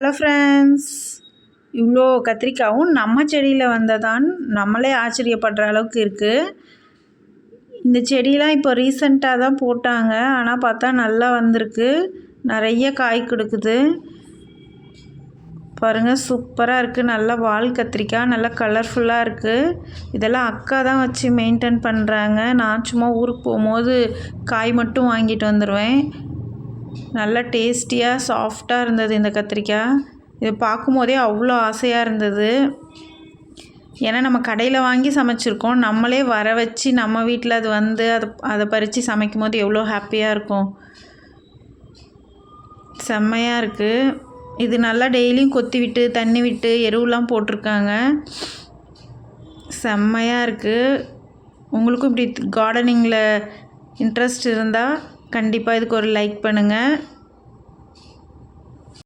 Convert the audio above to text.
Hello friends இவ்வளோ கத்திரிக்காவும் நம்ம செடியில் வந்ததான் நம்மளே ஆச்சரியப்படுற அளவுக்கு இருக்குது இந்த செடியெலாம் இப்போ ரீசண்டாக தான் போட்டாங்க. ஆனால் பார்த்தா நல்லா வந்திருக்கு. நிறைய காய் கொடுக்குது. பாருங்கள் சூப்பராக இருக்குது நல்லா வால் கத்திரிக்காய் நல்லா கலர்ஃபுல்லாக இருக்குது இதெல்லாம் அக்கா தான் வச்சு மெயின்டைன் பண்ணுறாங்க நான் சும்மா ஊருக்கு போகும்போது காய் மட்டும் வாங்கிட்டு வந்துடுவேன் நல்லா டேஸ்டியாக சாஃப்டாக இருந்தது இந்த கத்திரிக்காய். இதை பார்க்கும்போதே அவ்வளோ ஆசையாக இருந்தது. ஏன்னா நம்ம கடையில் வாங்கி சமைச்சிருக்கோம். நம்மளே வர வச்சு நம்ம வீட்டில் அது வந்து அதை அதை பறித்து சமைக்கும் போது எவ்வளோ ஹாப்பியாக இருக்கும். செம்மையாக இருக்குது இது நல்லா டெய்லியும் கொத்தி விட்டு தண்ணி விட்டு எருவெலாம் போட்டிருக்காங்க. செம்மையாக இருக்குது உங்களுக்கும் இப்படி கார்டனிங்கில் இன்ட்ரெஸ்ட் இருந்தால் கண்டிப்பாக இதுக்கு ஒரு லைக் பண்ணுங்கள்